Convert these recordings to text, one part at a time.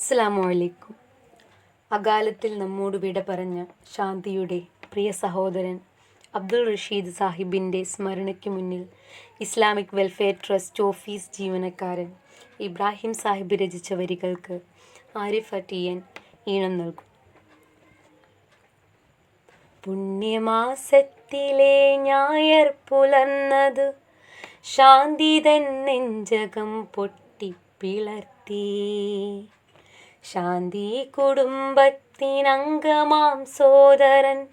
അസ്സലാമു അലൈക്കും. അകാലത്തിൽ നമ്മോട് വിട പറഞ്ഞ ശാന്തിയുടെ പ്രിയ സഹോദരൻ അബ്ദുൾ റഷീദ് സാഹിബിന്റെ സ്മരണയ്ക്ക് മുന്നിൽ ഇസ്ലാമിക് വെൽഫെയർ ട്രസ്റ്റ് ഓഫീസ് ജീവനക്കാരൻ ഇബ്രാഹിം സാഹിബ് രചിച്ച വരികൾക്ക് ആരിഫ് അട്ടിയൻ ഈണം നൽകും. പുണ്യമാസത്തിലെ ഞായർ പുലർന്നത് ശാന്തി തൻ നെഞ്ചകം പൊട്ടിപ്പിളർത്തി ശാന്തി കുടുംബത്തിനംഗമാം സോദരൻ.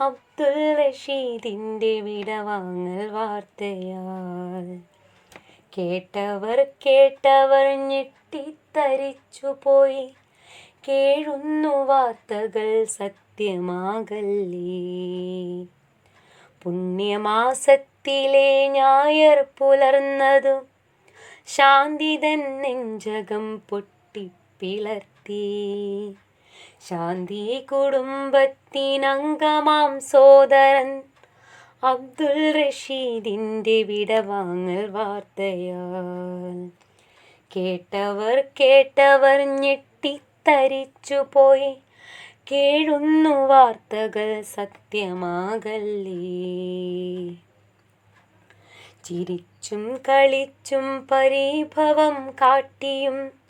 അബ്ദുൽ റഷീദിന്റെ വിടവാങ്ങൽ വാർത്തയാൽ. കേട്ടവർ കേട്ടവർ ഞെട്ടിത്തരിച്ചു പോയി. കേഴുന്നു വാർത്തകൾ സത്യമാകല്ലേ. പുണ്യമാസത്തിലെ ഞായർ പുലർന്നതും ശാന്തി നെഞ്ചകം നെഞ്ചകം പൊട്ടിപ്പിളർത്തി ശാന്തി കുടുംബത്തിനംഗമാം സോദരൻ. അബ്ദുൽ റഷീദിന്റെ വിടവാങ്ങൽ വാർത്തയാൽ. കേട്ടവർ കേട്ടവർ ഞെട്ടിത്തരിച്ചു പോയി. കേഴുന്നു വാർത്തകൾ സത്യമാകല്ലേ. ചിരിച്ചും കളിച്ചും പരിഭവം കാട്ടിയും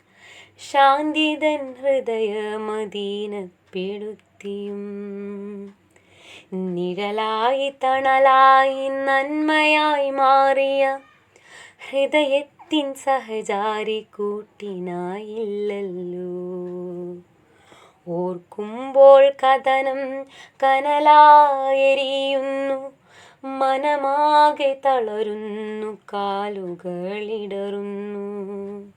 ശാന്തിതൻ ഹൃദയമദീനപ്പെടുത്തിയും. നിഴലായി തണലായി നന്മയായി മാറിയ ഹൃദയത്തിൻ സഹചാരി കൂട്ടിനായില്ലല്ലോ. ഓർക്കുമ്പോൾ കഥനം കനലായെരിയുന്നു മനമാകെ തളരുന്നു കാലുകളിടറുന്നു.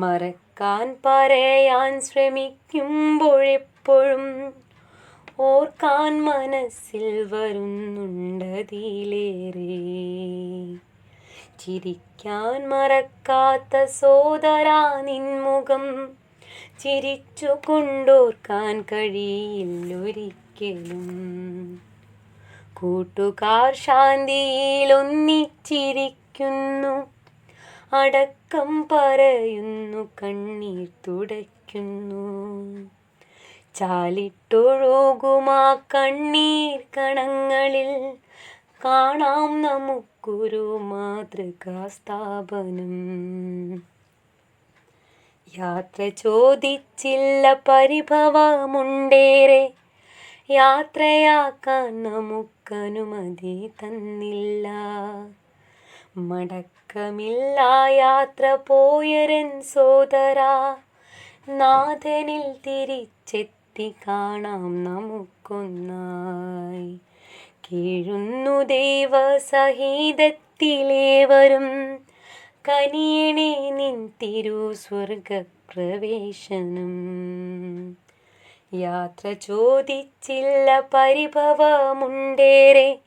മറക്കാൻ പറയാൻ ശ്രമിക്കുമ്പോഴെപ്പോഴും ഓർക്കാൻ മനസ്സിൽ വരുന്നുണ്ടതിലേറെ. ചിരിക്കാൻ മറക്കാത്ത സോദരാ നിൻമുഖം ചിരിച്ചു കൊണ്ടോർക്കാൻ കഴിയില്ലൊരിക്കലും. കൂട്ടുകാർ ശാന്തിയിൽ ഒന്നിച്ചിരിക്കുന്നു അടക്കം പറയുന്നു കണ്ണീർ തുടയ്ക്കുന്നു. ചാലിട്ടൊഴുകുമാ കണ്ണീർ കണങ്ങളിൽ. കാണാം നമുക്കൊരു മാതൃകാസ്ഥാപനം. യാത്ര ചോദിച്ചില്ല പരിഭവമുണ്ടേറെ. യാത്രയാക്കാൻ നമുക്കനുമതി തന്നില്ല. മടക്കമില്ല യാത്ര പോയരൻ സോദരാ. നാഥനിൽ തിരിച്ചെത്തി കാണാം നമുക്കൊന്നായി. കീഴുന്നു ദൈവസഹിതത്തിലേവരും. കനിയണി നിൻ തിരു സ്വർഗപ്രവേശനം യാത്ര ചോദിച്ചില്ല പരിഭവമുണ്ടേറെ.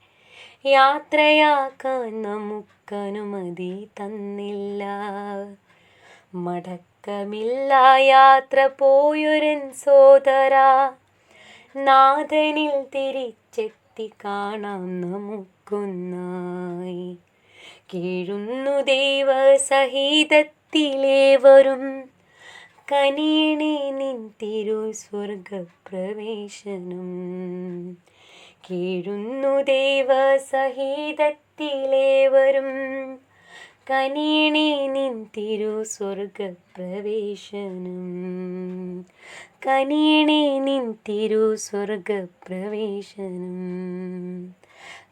യാത്രയാക്കാൻ നമുക്കനുമതി തന്നില്ല. മടക്കമില്ല യാത്ര പോയൊരൻ സോദര. നാഥനിൽ തിരിച്ചെത്തി കാണാം നമുക്കൊന്നായി. കീഴുന്നു ദൈവസഹിതത്തിലേവരും കനിയണേ നിൻ തിരു സ്വർഗപ്രവേശനം കീഴുന്നു ദൈവസഹിതത്തിലേവരും. കനിയണേ നിൻ തിരു സ്വർഗപ്രവേശനം കനിയണേ നിൻ തിരു സ്വർഗപ്രവേശനം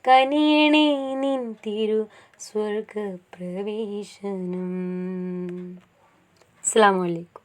കനിയണേ നിൻ തിരു സ്വർഗപ്രവേശനം അസ്സാം വലൈക്കും